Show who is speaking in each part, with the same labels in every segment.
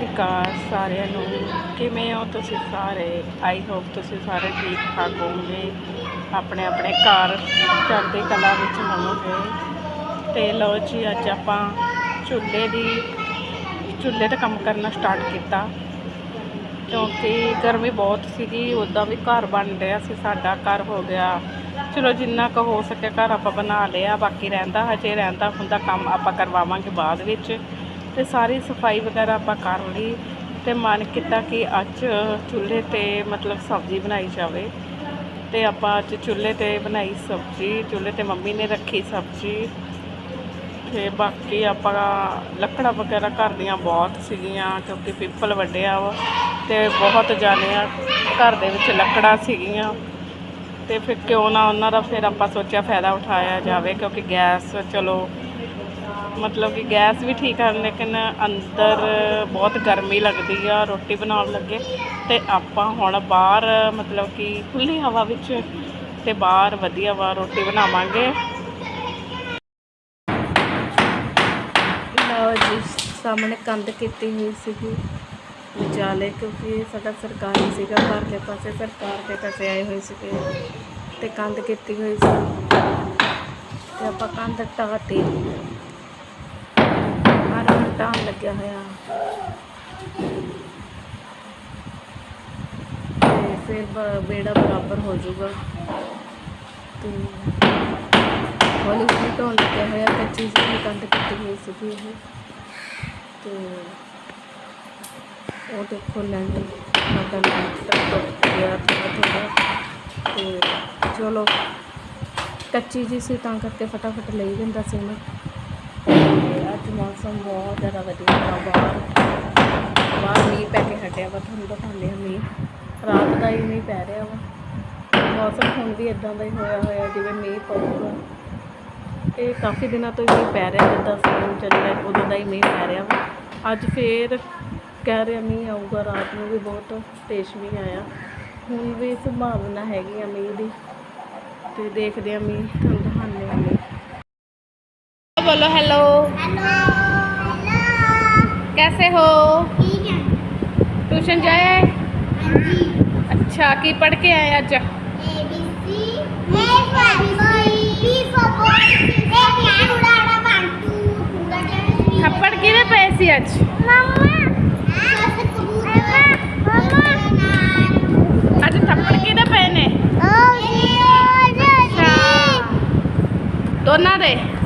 Speaker 1: ਵਿਕਾਸ ਸਾਰਿਆਂ ਨੂੰ। ਕਿਵੇਂ ਹੋ ਤੁਸੀਂ ਸਾਰੇ? ਆਈ ਹੋਪ ਤੁਸੀਂ ਸਾਰੇ ਠੀਕ ਠਾਕ ਹੋਵੋਗੇ। ਆਪਣੇ ਆਪਣੇ ਘਰ ਚੜ੍ਹਦੀ ਕਲਾ ਵਿੱਚ ਹੋਵੋਗੇ ਤੇ ਲਓ ਜੀ, ਅੱਜ ਆਪਾਂ ਚੁੱਲ੍ਹੇ ਦੀ, ਚੁੱਲ੍ਹੇ ਤੇ ਕੰਮ ਕਰਨਾ ਸਟਾਰਟ ਕੀਤਾ। ਕਿਉਂਕਿ ਗਰਮੀ ਬਹੁਤ ਸੀਗੀ ਉੱਦਾਂ ਵੀ ਘਰ ਬਣ ਰਿਹਾ ਸੀ, ਸਾਡਾ ਘਰ ਹੋ ਗਿਆ। ਚਲੋ, ਜਿੰਨਾ ਕੁ ਹੋ ਸਕਿਆ ਘਰ ਆਪਾਂ ਬਣਾ ਲਿਆ, ਬਾਕੀ ਰਹਿੰਦਾ, ਹਜੇ ਰਹਿੰਦਾ ਹੁੰਦਾ ਕੰਮ ਆਪਾਂ ਕਰਵਾਵਾਂਗੇ ਬਾਅਦ ਵਿੱਚ। ਤੇ ਸਾਰੀ ਸਫ਼ਾਈ ਵਗੈਰਾ ਆਪਾਂ ਕਰ ਲਈ ਤੇ ਮਨ ਕੀਤਾ ਕਿ ਅੱਜ ਚੁੱਲ੍ਹੇ ਤੇ ਮਤਲਬ ਸਬਜ਼ੀ ਬਣਾਈ ਜਾਵੇ ਤੇ ਆਪਾਂ ਅੱਜ ਚੁੱਲ੍ਹੇ ਤੇ ਬਣਾਈ ਸਬਜ਼ੀ, ਚੁੱਲ੍ਹੇ ਤੇ ਮੰਮੀ ਨੇ ਰੱਖੀ ਸਬਜ਼ੀ ਤੇ ਬਾਕੀ ਆਪਾਂ ਲੱਕੜਾਂ ਵਗੈਰਾ ਘਰ ਦੀਆਂ ਬਹੁਤ ਸੀਗੀਆਂ ਕਿਉਂਕਿ ਪਿੱਪਲ ਵੱਡਿਆ ਵਾ ਤੇ ਬਹੁਤ ਜਾਣੇ ਆ ਘਰ ਦੇ ਵਿੱਚ ਲੱਕੜਾਂ ਸੀਗੀਆਂ ਤੇ ਫਿਰ ਕਿਉਂ ਨਾ ਉਹਨਾਂ ਦਾ ਫਿਰ ਆਪਾਂ ਸੋਚਿਆ ਫਾਇਦਾ ਉਠਾਇਆ ਜਾਵੇ ਕਿਉਂਕਿ ਗੈਸ ਚਲੋ ਮਤਲਬ ਕਿ ਗੈਸ ਵੀ ਠੀਕ ਹਨ ਲੇਕਿਨ ਅੰਦਰ ਬਹੁਤ ਗਰਮੀ ਲੱਗਦੀ ਆ, ਰੋਟੀ ਬਣਾਉਣ ਲੱਗੇ। ਤੇ ਆਪਾਂ ਹੁਣ ਬਾਹਰ, ਮਤਲਬ ਕਿ ਖੁੱਲੀ ਹਵਾ ਵਿੱਚ ਤੇ ਬਾਹਰ ਵਧੀਆ ਵਾ, ਰੋਟੀ ਬਣਾਵਾਂਗੇ। ਲਓ ਜੀ, ਸਾਹਮਣੇ ਕੰਧ ਕੀਤੀ ਹੋਈ ਸੀਗੀ। ਵਿਚਾਲੇ, ਕਿਉਂਕਿ ਸਾਡਾ ਸਰਕਾਰੀ ਸੀਗਾ, ਘਰ ਦੇ ਪਾਸੇ ਸਰਕਾਰ ਦੇ ਪੈਸੇ ਆਏ ਹੋਏ ਸੀਗੇ। ਤੇ ਕੰਧ ਕੀਤੀ ਹੋਈ ਸੀ। ਤੇ ਆਪਾਂ ਕੰਧ ਢਾਹਤੀ ਹਰ ਹੁਣ ਢਾਹਣ ਲੱਗਿਆ ਹੋਇਆ ਤੇ ਫਿਰ ਬ- ਬੇੜਾ ਬਰਾਬਰ ਹੋ ਜਾਊਗਾ ਤੇ ਹੌਲੀ ਹੌਲੀ ਢਾਉਣ ਲੱਗਿਆ ਹੋਇਆ ਕੱਚੀ ਜਿਹੀ ਕੰਧ ਕੀਤੀ ਹੋਈ ਸੀਗੀ ਇਹ ਤੇ ਉਹ ਦੇਖੋ ਲੈਂਡ ਸਾਡਾ ਲੈਂਡ ਟੁੱਟ ਗਿਆ ਥੋੜਾ ਥੋੜਾ ਤੇ ਚਲੋ ਕੱਚੀ ਜੀ ਸੀ ਤਾਂ ਕਰਕੇ ਫਟਾਫਟ ਲਈ ਦਿੰਦਾ ਸੀ ਉਹਨੂੰ ਤੇ ਅੱਜ ਮੌਸਮ ਬਹੁਤ ਜ਼ਿਆਦਾ ਵਧੀਆ ਹੈ ਬਾਹਰ ਬਾਹਰ ਮੀਂਹ ਪੈ ਕੇ ਹਟਿਆ ਵਾ ਤੁਹਾਨੂੰ ਦਿਖਾਉਂਦੇ ਹਾਂ ਮੀਂਹ। ਰਾਤ ਦਾ ਹੀ ਮੀਂਹ ਪੈ ਰਿਹਾ ਵਾ। ਮੌਸਮ ਹੁਣ ਵੀ ਇਦਾਂ ਦਾ ਹੀ ਹੋਇਆ ਹੋਇਆ, ਜਿਵੇਂ ਮੀਂਹ ਪਊਗਾ। ਇਹ ਕਾਫੀ ਦਿਨਾਂ ਤੋਂ ਮੀਂਹ ਪੈ ਰਿਹਾ, ਜਿੱਦਾਂ ਸੀਜ਼ਨ ਰਿਹਾ ਉਦੋਂ ਦਾ ਹੀ ਮੀਂਹ ਪੈ ਰਿਹਾ ਵਾ। ਅੱਜ ਫੇਰ ਕਹਿ ਰਿਹਾ ਮੀਂਹ ਆਊਗਾ, ਰਾਤ ਨੂੰ ਵੀ ਬਹੁਤ ਤੇਜ਼ ਮੀਂਹ ਆਇਆ। ਹੁਣ ਵੀ ਸੰਭਾਵਨਾ ਹੈਗੀ ਆ ਮੀਂਹ ਦੀ, ਤੇ ਦੇਖਦੇ ਆ ਮੀਂਹ ਤੁਹਾਨੂੰ ਦਿਖਾਉਂਦੇ ਆ ਮੀਂਹ। ਬੋਲੋ
Speaker 2: ਹੈਲੋ
Speaker 1: कैसे हो? ट्यूशन जाए? अच्छा की पढ़ के आए आज?
Speaker 2: हाँ,
Speaker 1: थप्पड़ गिरे पैसी आज। आज दे।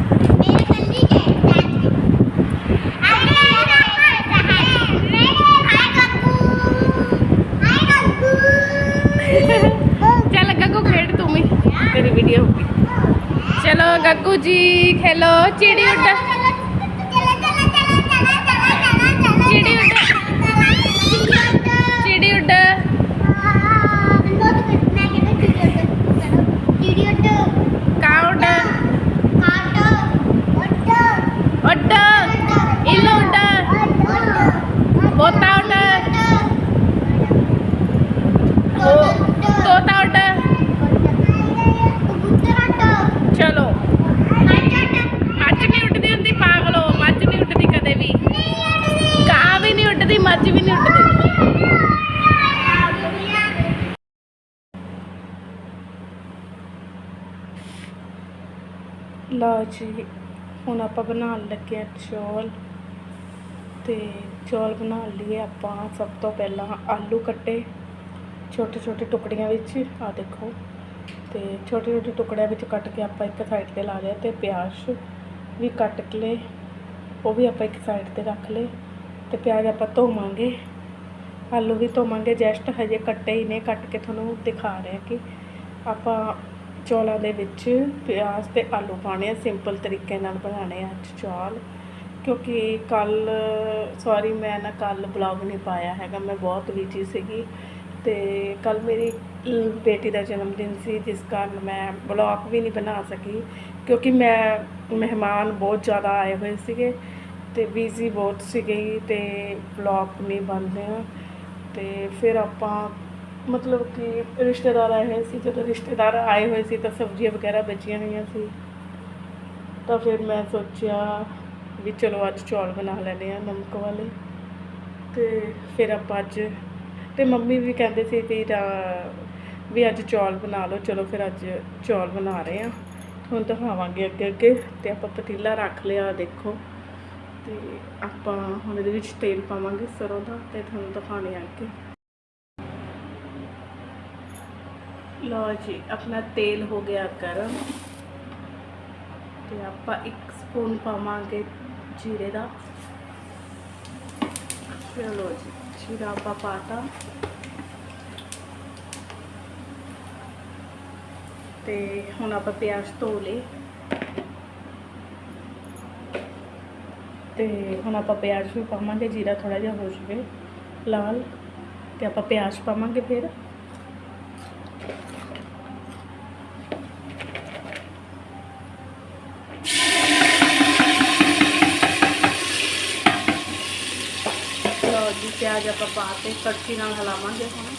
Speaker 1: লাগুজি খেলো চিড়ি উঠা ਵੀ ਨਹੀਂ ਉੱਡਦੀ ਮੱਝ ਵੀ ਨਹੀਂ ਉੱਡਦੀ। ਲਓ ਜੀ, ਹੁਣ ਆਪਾਂ ਬਣਾਉਣ ਲੱਗੇ ਆ ਚੌਲ। ਤੇ ਚੌਲ ਬਣਾਉਣ ਲਈ ਆਪਾਂ ਸਭ ਤੋਂ ਪਹਿਲਾਂ ਆਲੂ ਕੱਟੇ। ਛੋਟੇ ਛੋਟੇ ਟੁਕੜੀਆਂ ਵਿੱਚ ਆ ਦੇਖੋ। ਤੇ ਛੋਟੇ ਛੋਟੇ ਟੁਕੜਿਆਂ ਵਿੱਚ ਕੱਟ ਕੇ ਆਪਾਂ ਇੱਕ ਸਾਈਡ ਤੇ ਲਾ ਲਿਆ ਤੇ ਪਿਆਜ਼ ਵੀ ਕੱਟ ਕੇ ਲਏ। ਉਹ ਵੀ ਆਪਾਂ ਇੱਕ ਸਾਈਡ ਤੇ ਰੱਖ ਲਏ। ਤੇ ਪਿਆਜ਼ ਆਪਾਂ ਧੋਵਾਂਗੇ। ਆਲੂ ਵੀ ਧੋਵਾਂਗੇ, ਜਸਟ ਹਜੇ ਕੱਟੇ ਹੀ ਨੇ, ਕੱਟ ਕੇ ਤੁਹਾਨੂੰ ਦਿਖਾ ਰਿਹਾ ਕਿ ਆਪਾਂ ਚੌਲਾਂ ਦੇ ਵਿੱਚ ਪਿਆਜ਼ ਤੇ ਆਲੂ ਪਾਣੇ ਆ ਸਿੰਪਲ ਤਰੀਕੇ ਨਾਲ ਬਣਾਉਣੇ ਆ ਅੱਜ ਚੌਲ। ਕਿਉਂਕਿ ਕੱਲ ਸੌਰੀ ਮੈਂ ਨਾ ਕੱਲ ਬਲੌਗ ਨਹੀਂ ਪਾਇਆ ਹੈਗਾ, ਮੈਂ ਬਹੁਤ ਬਿਜ਼ੀ ਸੀਗੀ ਤੇ ਕੱਲ ਮੇਰੀ ਬੇਟੀ ਦਾ ਜਨਮ ਦਿਨ ਸੀ, ਜਿਸ ਕਾਰਨ ਮੈਂ ਬਲੌਗ ਵੀ ਨਹੀਂ ਬਣਾ ਸਕੀ। ਕਿਉਂਕਿ ਮੈਂ ਮਹਿਮਾਨ ਬਹੁਤ ਜ਼ਿਆਦਾ ਆਏ ਹੋਏ ਸੀਗੇ। ਅਤੇ ਬਿਜ਼ੀ ਬਹੁਤ ਸੀਗੇ ਅਤੇ ਬਲੌਗ ਨਹੀਂ ਬਣ ਰਿਹਾ ਅਤੇ ਫਿਰ ਆਪਾਂ ਮਤਲਬ ਕਿ ਰਿਸ਼ਤੇਦਾਰ ਆਏ ਹੋਏ ਸੀ, ਜਦੋਂ ਰਿਸ਼ਤੇਦਾਰ ਆਏ ਹੋਏ ਸੀ ਤਾਂ ਸਬਜ਼ੀਆਂ ਵਗੈਰਾ ਬਚੀਆਂ ਹੋਈਆਂ ਸੀ। ਤਾਂ ਫਿਰ ਮੈਂ ਸੋਚਿਆ ਵੀ ਚਲੋ ਅੱਜ ਚੌਲ ਬਣਾ ਲੈਂਦੇ ਆ ਨਮਕ ਵਾਲੇ। ਤੇ ਫਿਰ ਆਪਾਂ ਅੱਜ ਤੇ ਮੰਮੀ ਵੀ ਕਹਿੰਦੇ ਸੀ ਵੀ ਰਾ- ਵੀ ਅੱਜ ਚੌਲ ਬਣਾ ਲਓ, ਚਲੋ ਫਿਰ ਅੱਜ ਚੌਲ ਬਣਾ ਰਹੇ ਆ ਹੁਣ ਦਿਖਾਵਾਂਗੇ ਅੱਗੇ ਅੱਗੇ ਤੇ ਆਪਾਂ ਪਤੀਲਾ ਰੱਖ ਲਿਆ, ਦੇਖੋ। ਤੇ ਆਪਾਂ ਹੁਣ ਇਹਦੇ ਵਿੱਚ ਤੇਲ ਪਾਵਾਂਗੇ ਸਰੋਂ ਦਾ ਤੇ ਤੁਹਾਨੂੰ ਦਿਖਾਣੇ ਆ ਕੇ ਲਓ ਜੀ, ਆਪਣਾ ਤੇਲ ਹੋ ਗਿਆ ਗਰਮ ਤੇ ਆਪਾਂ ਇੱਕ ਸਪੂਨ ਪਾਵਾਂਗੇ ਜੀਰੇ ਦਾ। ਚਲੋ ਜੀ, ਜੀਰਾ ਆਪਾਂ ਪਾਤਾ। ਤੇ ਹੁਣ ਆਪਾਂ ਪਿਆਜ਼ ਧੋ ਲਏ। ਤੇ ਹੁਣ ਆਪਾਂ ਪਿਆਜ਼ ਵੀ ਪਾਵਾਂਗੇ, ਜੀਰਾ ਥੋੜਾ ਜਿਹਾ ਹੋ ਜਾਵੇ, ਲਾਲ, ਤੇ ਆਪਾਂ ਪਿਆਜ਼ ਪਾਵਾਂਗੇ ਫਿਰ। ਲਓ ਜੀ, ਪਿਆਜ਼ ਆਪਾਂ ਪਾ ਕੇ ਕੜਛੀ ਨਾਲ ਹਿਲਾਵਾਂਗੇ ਹੁਣ।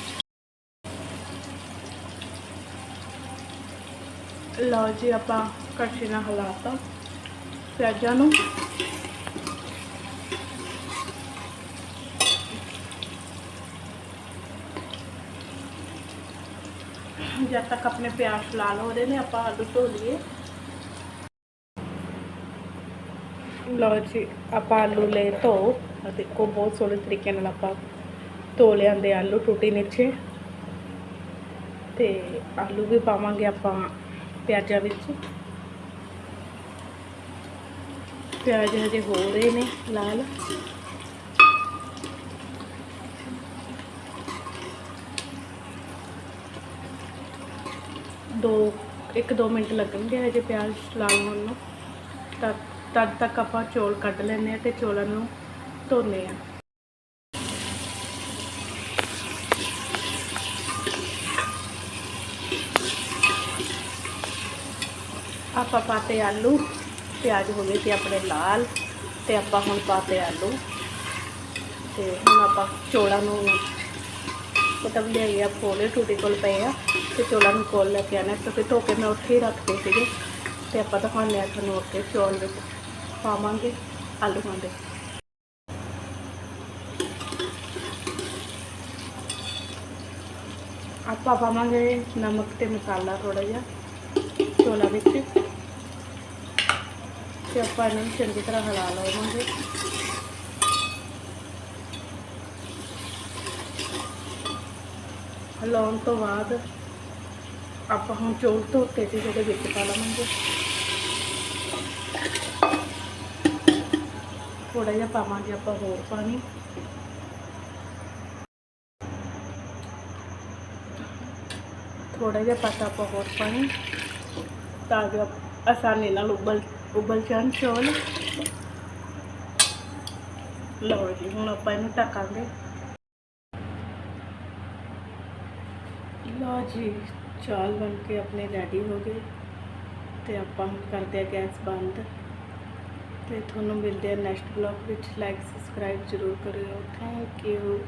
Speaker 1: ਲਓ ਜੀ, ਆਪਾਂ ਕੜਛੀ ਨਾਲ ਹਿਲਾਤਾ ਪਿਆਜ਼ਾਂ ਨੂੰ। ਜਦ ਤੱਕ ਆਪਣੇ ਪਿਆਜ਼ ਲਾਲ ਹੋ ਰਹੇ ਨੇ ਆਪਾਂ ਆਲੂ ਧੋ ਲਈਏ। ਲਓ ਜੀ, ਆਪਾਂ ਆਲੂ ਲੈ ਧੋ, ਆਹ ਦੇਖੋ ਬਹੁਤ ਸੋਹਣੇ ਤਰੀਕੇ ਨਾਲ ਆਪਾਂ ਧੋ ਲਿਆਂਦੇ ਆਲੂ ਟੂਟੀ ਨੀਚੇ। ਤੇ ਆਲੂ ਵੀ ਪਾਵਾਂਗੇ ਆਪਾਂ ਪਿਆਜ਼ਾਂ ਵਿੱਚ। ਪਿਆਜ਼ ਹਜੇ ਹੋ ਰਹੇ ਨੇ, ਲਾਲ। ਦੋ, ਇੱਕ ਦੋ ਮਿੰਟ ਲੱਗਣਗੇ ਹਜੇ ਪਿਆਜ਼ ਲਾਲ ਹੋਣ ਨੂੰ। ਤਦ ਤਦ ਤੱਕ ਆਪਾਂ ਚੌਲ ਕੱਢ ਲੈਂਦੇ ਆ ਤੇ ਚੌਲਾਂ ਨੂੰ ਧੋਨੇ ਆ ਆਪਾਂ ਪਾਤੇ ਆਲੂ, ਪਿਆਜ਼ ਹੋ ਗਏ ਤੇ ਆਪਣੇ ਲਾਲ ਤੇ ਆਪਾਂ ਹੁਣ ਪਾਤੇ ਆਲੂ। ਤੇ ਹੁਣ ਆਪਾਂ ਚੌਲਾਂ ਨੂੰ ਮਤਲਬ ਲਿਆਈ ਆ ਕੋਲੇ ਟੂਟੀ ਕੋਲ ਪਏ ਆ ਤੇ ਚੌਲਾਂ ਨੂੰ ਕੋਲ ਲੈ ਕੇ ਆਣਾ ਕਿਉਂਕਿ ਧੋ ਕੇ ਮੈਂ ਉੱਥੇ ਹੀ ਰੱਖਦੇ ਸੀਗੇ। ਤੇ ਆਪਾਂ ਦਿਖਾਉਂਦੇ ਆ ਤੁਹਾਨੂੰ ਉੱਥੇ ਚੌਲ ਵਿੱਚ। ਪਾਵਾਂਗੇ ਆਲੂਆਂ ਦੇ ਆਪਾਂ ਪਾਵਾਂਗੇ ਨਮਕ ਤੇ ਮਸਾਲਾ ਥੋੜਾ ਜਿਹਾ ਚੌਲਾਂ ਵਿੱਚ। ਤੇ ਆਪਾਂ ਇਹਨੂੰ ਚੰਗੀ ਤਰ੍ਹਾਂ ਹਿਲਾ ਲਵਾਂਗੇ। ਹਿਲਾਉਣ ਤੋਂ ਬਾਅਦ ਆਪਾਂ ਹੁਣ ਚੌਲ ਧੋਤੇ ਸੀ ਜਿਹਦੇ ਵਿੱਚ ਪਾ ਲਵਾਂਗੇ। ਥੋੜਾ ਜਿਹਾ ਪਾਵਾਂਗੇ ਆਪਾਂ ਹੋਰ ਪਾਣੀ। ਥੋੜਾ ਜਿਹਾ ਪਾਤਾ ਆਪਾਂ ਹੋਰ ਪਾਣੀ ਤਾਂ ਜੋ ਆਸਾਨੀ ਨਾਲ ਉਬਲ ਉਬਲ ਜਾਣ ਚੌਲ। ਲਓ ਜੀ, ਹੁਣ ਆਪਾਂ ਇਹਨੂੰ ਢੱਕਾਂਗੇ। ਲਓ ਜੀ, ਚਾਲ ਬਣ ਕੇ ਆਪਣੇ ਰੈਡੀ ਹੋ ਗਏ ਤੇ ਆਪਾਂ ਹੁਣ ਕਰਦੇ ਆ ਗੈਸ ਬੰਦ ਤੇ ਤੁਹਾਨੂੰ ਮਿਲਦੇ ਆ ਨੈਕਸਟ ਬਲੌਗ ਵਿੱਚ ਲਾਈਕ ਸਬਸਕ੍ਰਾਈਬ ਜ਼ਰੂਰ ਕਰਿਓ ਥੈਂਕ ਯੂ